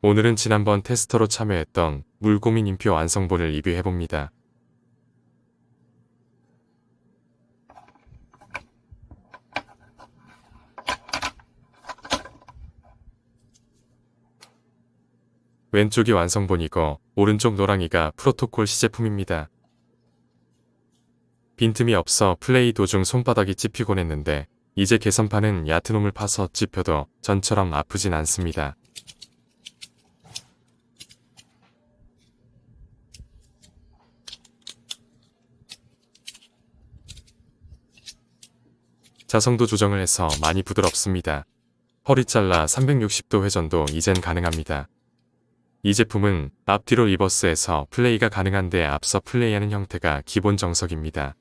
오늘은 지난번 테스터로 참여했던 물고민 인표 완성본을 리뷰해봅니다. 왼쪽이 완성본이고 오른쪽 노랑이가 프로토콜 시제품입니다. 빈틈이 없어 플레이 도중 손바닥이 찝히곤 했는데 이제 개선판은 홈을 파서 찝혀도 전처럼 아프진 않습니다. 자성도 조정을 해서 많이 부드럽습니다. 허리 잘라 360도 회전도 이젠 가능합니다. 이 제품은 앞뒤로 리버스해서 플레이가 가능한데 앞서 플레이하는 형태가 기본 정석입니다.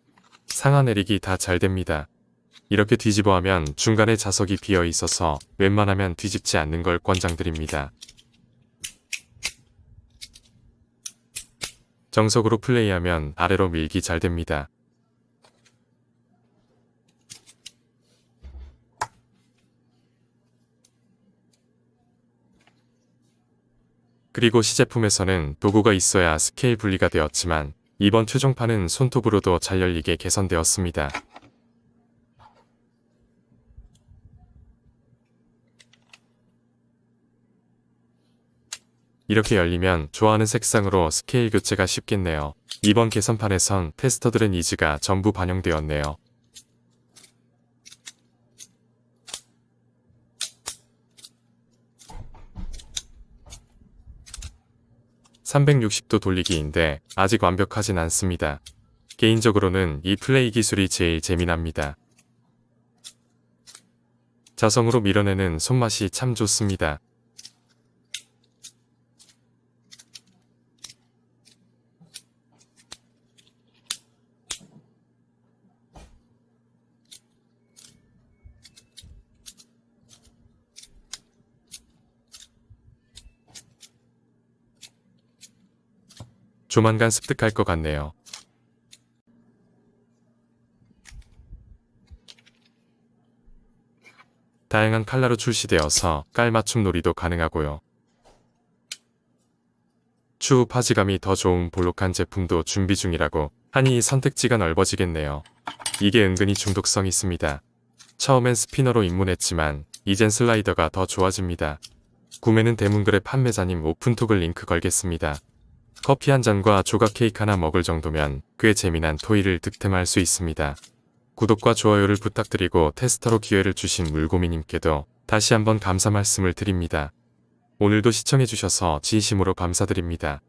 상하 내리기 다 잘 됩니다. 이렇게 뒤집어 하면 중간에 자석이 비어 있어서 웬만하면 뒤집지 않는 걸 권장드립니다. 정석으로 플레이하면 아래로 밀기 잘 됩니다. 그리고 시제품에서는 도구가 있어야 스케일 분리가 되었지만 이번 최종판은 손톱으로도 잘 열리게 개선되었습니다. 이렇게 열리면 좋아하는 색상으로 스케일 교체가 쉽겠네요. 이번 개선판에선 테스터들의 니즈가 전부 반영되었네요. 360도 돌리기인데 아직 완벽하진 않습니다. 개인적으로는 이 플레이 기술이 제일 재미납니다. 자성으로 밀어내는 손맛이 참 좋습니다. 조만간 습득할 것 같네요. 다양한 칼라로 출시되어서 깔맞춤 놀이도 가능하고요. 추후 파지감이 더 좋은 볼록한 제품도 준비 중이라고 하니 선택지가 넓어지겠네요. 이게 은근히 중독성 있습니다. 처음엔 스피너로 입문했지만 이젠 슬라이더가 더 좋아집니다. 구매는 대문글의 판매자님 오픈톡을 링크 걸겠습니다. 커피 한 잔과 조각 케이크 하나 먹을 정도면 꽤 재미난 토이를 득템할 수 있습니다. 구독과 좋아요를 부탁드리고 테스터로 기회를 주신 물고미님께도 다시 한번 감사 말씀을 드립니다. 오늘도 시청해주셔서 진심으로 감사드립니다.